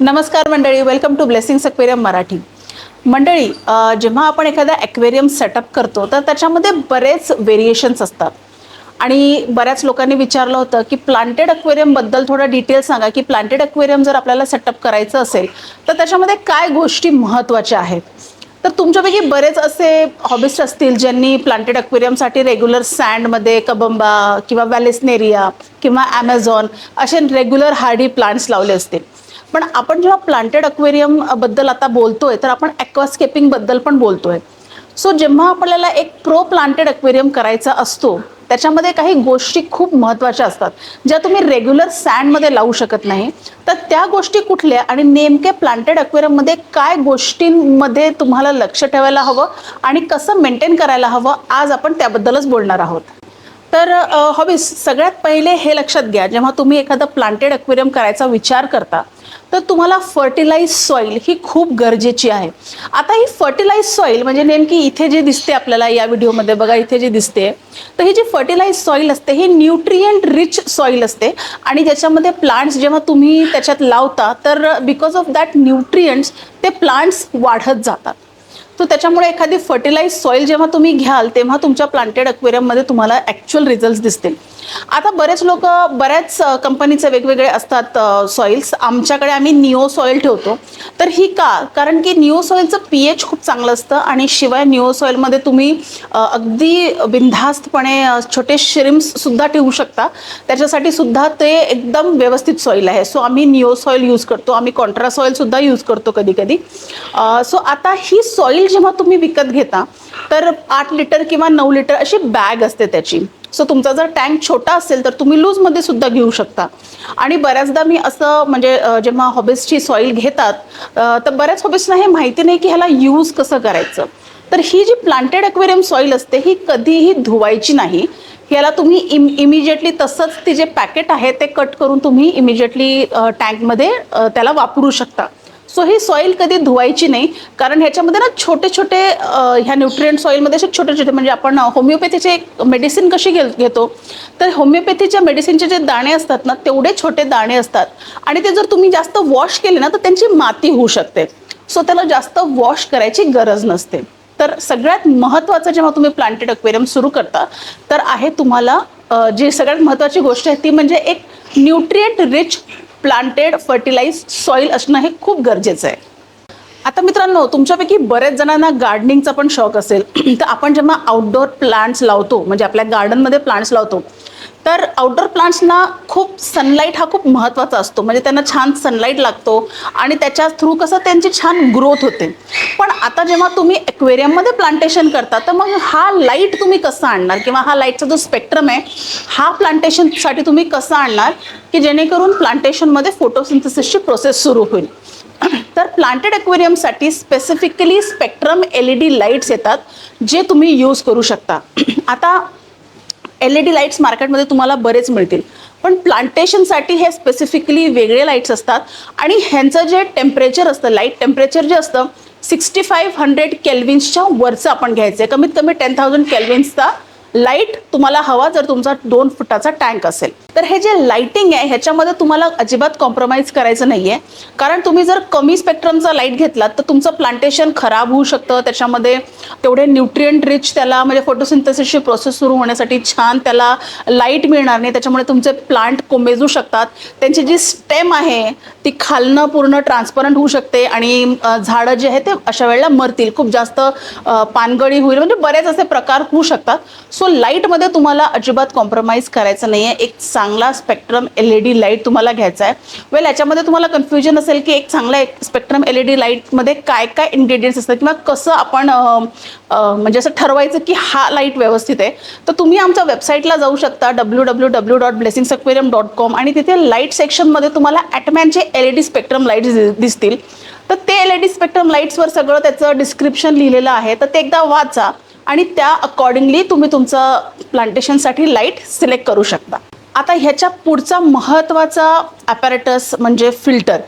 नमस्कार मंडळी welcome to blessings aquarium Marathi. मंडळी जेव्हा आपण एखादा ॲक्वेरियम सेटअप करतो तर त्याच्यामध्ये बरेच व्हेरिएशन्स असतात. आणि बऱ्याच लोकांनी विचारलं होतं की प्लांटेड अक्वेरियमबद्दल थोडं डिटेल सांगा की प्लांटेड अक्वेरियम जर आपल्याला सेटअप करायचं असेल तर त्याच्यामध्ये काय गोष्टी महत्त्वाच्या आहेत? तर तुमच्यापैकी बरेच असे हॉबिस्ट असतील ज्यांनी प्लांटेड अक्वेरियमसाठी रेग्युलर सँडमध्ये कबंबा किंवा वॅलेसनेरिया किंवा ॲमेझॉन असे रेग्युलर हार्डी प्लांट्स लावले असतील. पण आपण जेव्हा प्लांटेड अक्वेरियमबद्दल आता बोलतोय तर आपण ॲक्वास्केपिंगबद्दल पण बोलतोय. सो जेव्हा आपल्याला एक प्रो प्लांटेड अक्वेरियम करायचा असतो त्याच्यामध्ये काही गोष्टी खूप महत्त्वाच्या असतात. ज्या तुम्ही रेग्युलर सँडमध्ये लावू शकत नाही तर त्या गोष्टी कुठल्या आणि नेमके प्लांटेड अक्वेरियममध्ये काय गोष्टींमध्ये तुम्हाला लक्ष ठेवायला हवं आणि कसं मेंटेन करायला हवं आज आपण त्याबद्दलच बोलणार आहोत. तर हॉबीज सगळ्यात पहिले हे लक्षात घ्या जेव्हा तुम्ही एखादं प्लांटेड अक्वेरियम करायचा विचार करता तर तुम्हाला फर्टिलाइज सॉईल ही खूप गरजेची आहे. आता ही फर्टिलाइज सॉईल म्हणजे नेमकी इथे जे दिसते आपल्याला या व्हिडिओमध्ये बघा इथे जे दिसते तर ही जी फर्टिलाइज सॉईल असते ही न्यूट्रियंट रिच सॉईल असते आणि ज्याच्यामध्ये प्लांट्स जेव्हा तुम्ही त्याच्यात लावता तर बिकॉज ऑफ दॅट न्यूट्रियंट्स ते प्लांट्स वाढत जातात. तर त्याच्यामुळे एखादी फर्टिलाइज सॉईल जेव्हा तुम्ही घ्याल तेव्हा तुमच्या प्लांटेड अक्वेरियममध्ये तुम्हाला ॲक्च्युअल रिझल्ट दिसतील. आता बरेच लोक बऱ्याच कंपनीचे वेगवेगळे असतात सॉईल्स आमच्याकडे आम्ही निओ सॉईल ठेवतो. तर ही का? कारण की निओ सॉईलचं पी एच खूप चांगलं असतं आणि शिवाय निओ सॉईलमध्ये तुम्ही अगदी बिनधास्तपणे छोटे श्रिम्ससुद्धा ठेवू शकता. त्याच्यासाठी सुद्धा ते एकदम व्यवस्थित सॉईल आहे. सो आम्ही निओ सॉईल यूज करतो. आम्ही कॉन्ट्रा सॉईलसुद्धा यूज करतो कधी कधी सो आता ही सॉईल जेव्हा तुम्ही विकत घेता तर आठ लिटर किंवा नऊ लिटर अशी बॅग असते त्याची. सो तुमचा जर टँक छोटा असेल तर तुम्ही लूजमध्ये सुद्धा घेऊ शकता. आणि बऱ्याचदा मी असं म्हणजे जेव्हा हॉबीजची सॉईल घेतात तर बऱ्याच हॉबीजना हे माहिती नाही की ह्याला यूज कसं करायचं. तर ही जी प्लांटेड अक्वेरियम सॉईल असते ही कधीही धुवायची नाही. ह्याला तुम्ही इम इमिजिएटली तसंच ती जे पॅकेट आहे ते कट करून तुम्ही इमिजिएटली टँकमध्ये त्याला वापरू शकता. सो ही सॉईल कधी धुवायची नाही. कारण ह्याच्यामध्ये ना छोटे छोटे ह्या न्यूट्रियंट सॉईलमध्ये असे छोटे छोटे म्हणजे आपण होमिओपॅथीचे मेडिसिन कशी घे घेतो? तर होमिओपॅथीच्या मेडिसिनचे जे दाणे असतात ना तेवढे छोटे दाणे असतात. आणि ते जर तुम्ही जास्त वॉश केले ना तर त्यांची माती होऊ शकते. सो त्याला जास्त वॉश करायची गरज नसते. तर सगळ्यात महत्त्वाचं जेव्हा तुम्ही प्लांटेड अक्वेरियम सुरू करता तर आहे तुम्हाला जी सगळ्यात महत्त्वाची गोष्ट आहे ती म्हणजे एक nutrient rich planted fertilize soil असणं हे खूप गरजेचं आहे. आता मित्रांनो तुमच्यापैकी बरेच जणांना गार्डनिंगचा पण शौक असेल. तर आपण जेव्हा आउटडोअर प्लांट्स लावतो म्हणजे आपल्या गार्डनमध्ये प्लांट्स लावतो तर आउटडोर प्लांट्सना खूप सनलाईट हा खूप महत्त्वाचा असतो. म्हणजे त्यांना छान सनलाईट लागतो आणि त्याच्या थ्रू कसं त्यांची छान ग्रोथ होते. पण आता जेव्हा तुम्ही एक्वेरियममध्ये प्लांटेशन करता तर मग हा लाइट तुम्ही कसा आणणार? किंवा हा लाईटचा जो स्पेक्ट्रम आहे हा प्लांटेशनसाठी तुम्ही कसा आणणार? की जेणेकरून प्लांटेशनमध्ये फोटोसिंथेसिसची प्रोसेस सुरू होईल. तर planted एक्वेरियमसाठी specifically spectrum L E D lights येतात जे तुम्ही यूज करू शकता. आता एल ई डी लाईट्स मार्केटमध्ये तुम्हाला बरेच मिळतील. पण प्लांटेशनसाठी हे स्पेसिफिकली वेगळे लाईट्स असतात. आणि ह्यांचं जे टेम्परेचर असतं लाइट टेम्परेचर जे असतं सिक्स्टी फाईव्ह हंड्रेड केल्विन्सच्या वरचं आपण घ्यायचं आहे कमीत कमी टेन थाउजंड केल्विन्सचा लाइट तुम्हाला हवा जर तुमचा दोन फुटाचा टँक असेल. तर हे जे लाइटिंग आहे ह्याच्यामध्ये तुम्हाला अजिबात कॉम्प्रोमाइज करायचं नाही आहे कारण तुम्ही जर कमी स्पेक्ट्रमचा लाइट घेतलात तर तुमचं प्लांटेशन खराब होऊ शकतं. त्याच्यामध्ये तेवढे न्यूट्रियंट रिच त्याला म्हणजे फोटोसिंथेसिसची प्रोसेस सुरू होण्यासाठी छान त्याला लाइट मिळणार नाही. त्याच्यामुळे तुमचे प्लांट कोमेजू शकतात. त्यांची जी स्टेम आहे ती खालनं पूर्ण ट्रान्सपरंट होऊ शकते आणि झाडं जे आहे ते अशा वेळेला मरतील. खूप जास्त पानगळी होईल. म्हणजे बरेच असे प्रकार होऊ शकतात. सो लाईटमध्ये तुम्हाला अजिबात कॉम्प्रोमाइज करायचं नाही आहे एक चांगला spectrum L E D light तुम्हाला घ्यायचा आहे. वेल याच्यामध्ये तुम्हाला कन्फ्युजन असेल की एक चांगला एक स्पेक्ट्रम एल ई डी लाईटमध्ये काय काय इन्ग्रेडियंट्स असतात किंवा कसं आपण म्हणजे असं ठरवायचं की हा लाइट व्यवस्थित आहे. तर तुम्ही आमच्या वेबसाईटला जाऊ शकता W W W dot blessings aquarium dot com आणि तिथे लाइट सेक्शनमध्ये तुम्हाला ॲटमॅनचे L E D spectrum lights दिसतील. तर ते एल ई डी स्पेक्ट्रम लाईट्सवर सगळं त्याचं डिस्क्रिप्शन लिहिलेलं आहे. तर ते एकदा वाचा आणि त्या अकॉर्डिंगली तुम्ही तुमचं प्लांटेशनसाठी लाइट सिलेक्ट करू शकता. आता ह्याच्या पुढचा महत्त्वाचा ॲपॅरेटस म्हणजे फिल्टर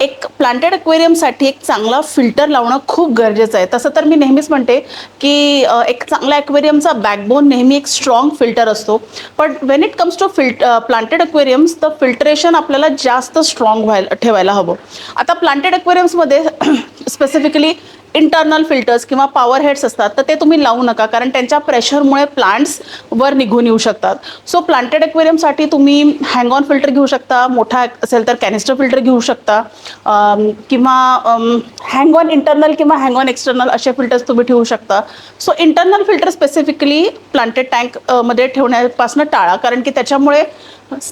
एक प्लांटेड अक्वेरियमसाठी एक चांगला फिल्टर लावणं खूप गरजेचं आहे. तसं तर मी नेहमीच म्हणते की एक चांगला अक्वेरियमचा बॅकबोन नेहमी एक स्ट्रॉंग फिल्टर असतो. पण when it comes to filter planted aquariums तर फिल्टरेशन आपल्याला जास्त स्ट्रॉंग व्हायला ठेवायला हवं. आता प्लांटेड अक्वेरियम्समध्ये स्पेसिफिकली इंटरनल फिल्टर्स किंवा पॉवर हेड्स असतात तर ते तुम्ही लावू नका कारण त्यांच्या प्रेशरमुळे प्लांट्स वर निघून येऊ शकतात. सो प्लांटेड एक्वेरियमसाठी तुम्ही हँग ऑन फिल्टर घेऊ शकता मोठा असेल तर कॅनिस्टर फिल्टर घेऊ शकता किंवा हँग ऑन इंटरनल किंवा हँग ऑन एक्सटर्नल असे फिल्टर्स तुम्ही ठेवू शकता. So internal filter specifically planted टँकमध्ये ठेवण्यापासून टाळा कारण की त्याच्यामुळे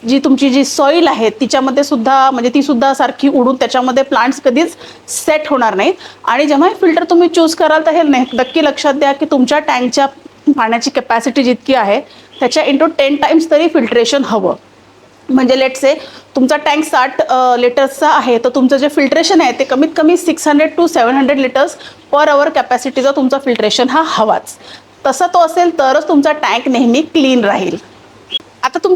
जी तुमची जी सॉईल आहे तिच्यामध्ये सुद्धा म्हणजे ती सुद्धा सारखी उडून त्याच्यामध्ये प्लांट्स कधीच सेट होणार नाहीत. आणि जेव्हा हे फिल्टर तुम्ही चूज कराल तर हे नक्की लक्षात द्या की तुमच्या टँकच्या पाण्याची कॅपॅसिटी जितकी आहे त्याच्या इंटू टेन टाइम्स तरी फिल्ट्रेशन हवं. म्हणजे लेट से तुमचा टँक साठ लिटर्सचा आहे तर तुमचं जे फिल्ट्रेशन आहे ते कमीत कमी six hundred to seven hundred litres per hour कॅपॅसिटीचा तुमचा फिल्ट्रेशन हा हवाच. तसा तो असेल तरच तुमचा टँक नेहमी क्लीन राहील.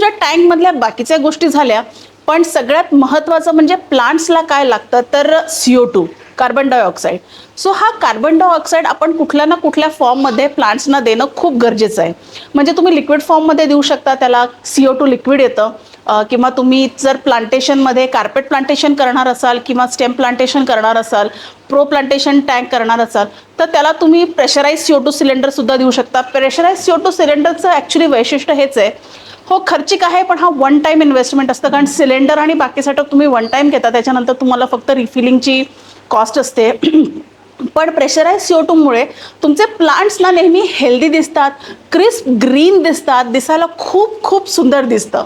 आता टँकमधल्या बाकीच्या गोष्टी झाल्या पण सगळ्यात महत्त्वाचं म्हणजे प्लांट्सला काय लागतं? तर CO two carbon dioxide so हा कार्बन डायऑक्साईड आपण कुठल्या ना कुठल्या फॉर्ममध्ये प्लांट्सना देणं खूप गरजेचं आहे. म्हणजे तुम्ही लिक्विड फॉर्ममध्ये देऊ शकता त्याला सीओ टू लिक्विड येतं. किंवा तुम्ही जर प्लांटेशनमध्ये कार्पेट प्लांटेशन करणार असाल किंवा स्टेम प्लांटेशन करणार असाल प्रो प्लांटेशन टँक करणार असाल तर त्याला तुम्ही प्रेशराईज सीओ टू सिलेंडरसुद्धा देऊ शकता. प्रेशराईज सीओ टू सिलेंडरचं ॲक्च्युली वैशिष्ट्य हेच आहे हो खर्चिक आहे पण हा वन टाईम इन्व्हेस्टमेंट असतं. कारण सिलेंडर आणि बाकी सेटअप तुम्ही वन टाईम घेता त्याच्यानंतर तुम्हाला फक्त रिफिलिंगची कॉस्ट असते. पण प्रेशराईज सी टूमुळे तुमचे प्लांट्सना नेहमी हेल्दी दिसतात क्रिस्प ग्रीन दिसतात दिसायला खूप खूप सुंदर दिसतं.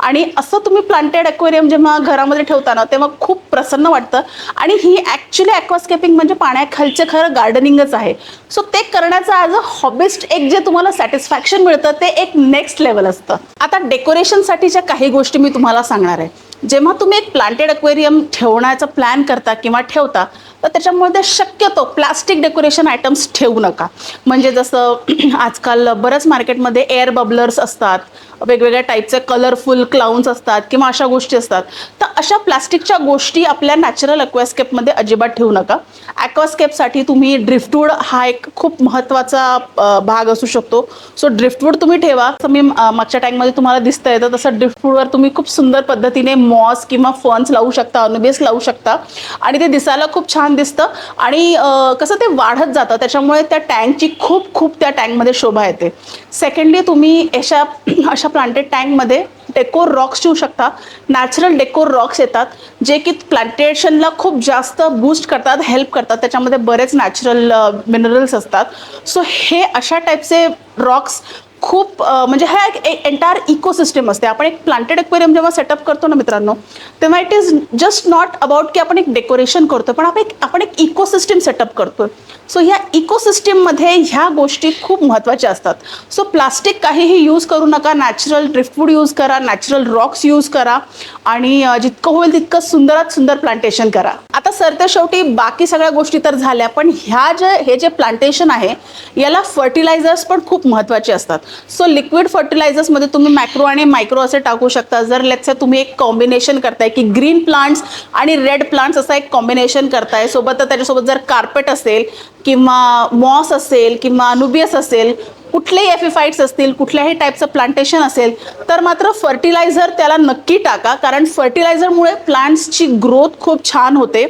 आणि असं तुम्ही प्लांटेड अक्वेरियम जेव्हा घरामध्ये ठेवता तेव्हा खूप प्रसन्न वाटतं. आणि ही ॲक्च्युली ॲक्वास्केपिंग म्हणजे पाण्याखालचं खरं गार्डनिंगच आहे. सो ते करण्याचं ॲज अ हॉबिस्ट एक जे तुम्हाला सॅटिस्फॅक्शन मिळतं ते एक नेक्स्ट लेवल असतं. आता डेकोरेशनसाठीच्या काही गोष्टी मी तुम्हाला सांगणार आहे. जेव्हा तुम्ही एक प्लांटेड अक्वेरियम ठेवण्याचा प्लॅन करता किंवा ठेवता तर त्याच्यामध्ये शक्यतो प्लास्टिक डेकोरेशन आयटम्स ठेवू नका. म्हणजे जसं आजकाल बरंच मार्केटमध्ये एअर बबलर्स असतात. वेगवेगळ्या टाईपचे कलरफुल क्लाउन्स असतात किंवा अशा गोष्टी असतात. तर अशा प्लास्टिकच्या गोष्टी आपल्या नॅचरल अक्वास्केपमध्ये अजिबात ठेवू नका. ॲक्वास्केपसाठी तुम्ही ड्रिफ्टवूड हा एक खूप महत्त्वाचा भाग असू शकतो. सो ड्रिफ्टवूड तुम्ही ठेवा. तर मी मागच्या टँकमध्ये तुम्हाला दिसतं येतं तसं ड्रिफ्टवूडवर तुम्ही खूप सुंदर पद्धतीने मॉस किंवा फन्स लावू शकता अनुबेस लावू शकता. आणि ते दिसायला खूप छान दिसतं. आणि कसं ते वाढत जातं त्याच्यामुळे त्या टँकची खूप खूप त्या टँकमध्ये शोभा येते. सेकंडली तुम्ही अशा अशा प्लांटेड टँकमध्ये डेकोर रॉक्स ठेवू शकता. नॅचरल डेकोर रॉक्स येतात जे की प्लांटेशनला खूप जास्त बूस्ट करतात हेल्प करतात. त्याच्यामध्ये बरेच नॅचरल मिनरल्स uh, असतात. सो हे अशा टाईपचे रॉक्स खूप म्हणजे हा एक एंटायर इकोसिस्टम असते. आपण एक प्लांटेड एक्वेरियम जेव्हा सेटअप करतो ना मित्रांनो तेव्हा it is just not about की आपण एक डेकोरेशन करतो पण आपण एक आपण एक इकोसिस्टम सेटअप करतो सो ह्या इकोसिस्टममध्ये ह्या गोष्टी खूप महत्त्वाच्या असतात. सो प्लास्टिक काहीही यूज करू नका नॅचरल ड्रिफ्टवूड यूज करा नॅचरल रॉक्स यूज करा आणि जितकं होईल तितकं सुंदरात सुंदर प्लांटेशन करा. आता सरते शेवटी बाकी सगळ्या गोष्टी तर झाल्या पण ह्या जे हे जे प्लांटेशन आहे याला फर्टिलायझर्स पण खूप महत्त्वाचे असतात. सो लिक्विड फर्टिलायझर्समध्ये तुम्ही मॅक्रो आणि मायक्रो असे टाकू शकता. जर लेट्स तुम्ही एक कॉम्बिनेशन करताय की ग्रीन प्लांट्स आणि रेड प्लांट्स असं एक कॉम्बिनेशन करताय. सोबत त्याच्यासोबत जर कार्पेट असेल किंवा मॉस असेल किंवा अनुबियस असेल कुठलेही एफिफाईट्स असतील कुठल्याही टाईपचं प्लांटेशन असेल तर मात्र फर्टिलायझर त्याला नक्की टाका. कारण फर्टिलायझरमुळे प्लांट्सची ग्रोथ खूप छान होते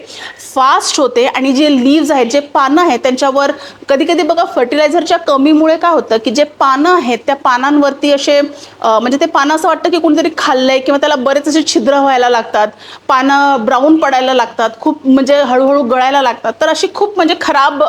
फास्ट होते आणि जे लीव्ज आहेत जे पानं आहेत त्यांच्यावर कधी कधी बघा फर्टिलायझरच्या कमीमुळे काय होतं की जे पानं आहेत त्या पानांवरती असे म्हणजे ते पानं असं वाटतं की कोणीतरी खाल्लंय किंवा त्याला बरेच असे छिद्र व्हायला लागतात. पानं ब्राऊन पडायला लागतात खूप म्हणजे हळूहळू गळायला लागतात. तर अशी खूप म्हणजे खराब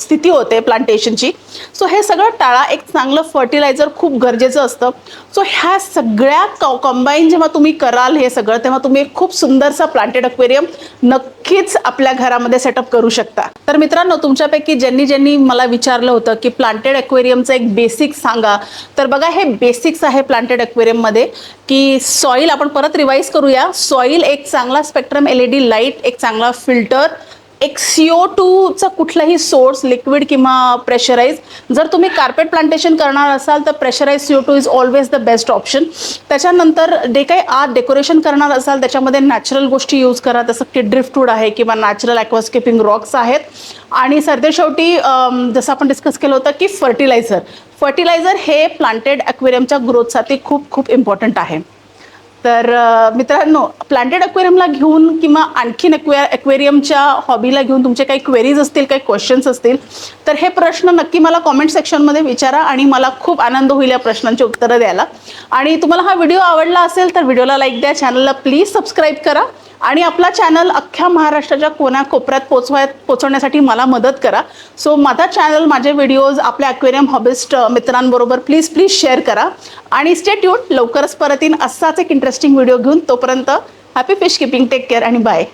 स्थिती होते प्लांटेशनची सो हे सगळं टाळा एक चांगलं फर्टिलायझर खूप गरजेचं असतं. सो ह्या सगळ्या कॉम्बाईन जेव्हा तुम्ही कराल हे सगळं तेव्हा तुम्ही एक खूप सुंदरसा प्लांटेड अक्वेरियम नक्कीच आपल्या घरामध्ये सेटअप करू शकता. तर मित्रांनो तुमच्यापैकी ज्यांनी ज्यांनी मला विचारलं होतं की प्लांटेड अक्वेरियमचं एक बेसिक सांगा तर बघा हे बेसिक्स आहे प्लांटेड अक्वेरियममध्ये की सॉईल आपण परत रिवाईज करूया. सॉईल एक चांगला spectrum L E D light एक चांगला फिल्टर एक सीओ टूचा कुठलाही सोर्स लिक्विड किंवा प्रेशराईज जर तुम्ही कार्पेट प्लांटेशन करणार असाल तर pressurise CO two is always the best option त्याच्यानंतर जे काही आत डेकोरेशन करणार असाल त्याच्यामध्ये नॅचरल गोष्टी यूज करा. जसं की ड्रिफ्टवूड आहे किंवा नॅचरल ॲक्वास्केपिंग रॉक्स आहेत. आणि सरते शेवटी जसं आपण डिस्कस केलं होतं की फर्टिलायझर फर्टिलायझर हे प्लांटेड ॲक्वेरियमच्या ग्रोथसाठी खूप खूप इम्पॉर्टंट आहे. तर मित्रांनो प्लांटेड अक्वेरियमला घेऊन किंवा आणखीन एक्वे एक्वेरियमच्या हॉबीला घेऊन तुमचे काही क्वेरीज असतील काही क्वेश्चन्स असतील तर हे प्रश्न नक्की मला कॉमेंट सेक्शनमध्ये विचारा आणि मला खूप आनंद होईल या प्रश्नांची उत्तरं द्यायला. आणि तुम्हाला हा व्हिडिओ आवडला असेल तर व्हिडिओला लाईक द्या चॅनलला प्लीज सबस्क्राईब करा. आणि आपला चॅनल अख्ख्या महाराष्ट्राच्या कोण्या कोपऱ्यात पोचवाय पोचवण्यासाठी मला मदत करा. सो माझा चॅनल माझे व्हिडिओज आपल्या अक्वेरियम हॉबिस्ट मित्रांबरोबर प्लीज प्लीज शेअर करा. आणि स्टे ट्यून लवकरच परत येईन असाच एक इंटरेस्टिंग व्हिडिओ घेऊन. तोपर्यंत happy fish keeping take care आणि बाय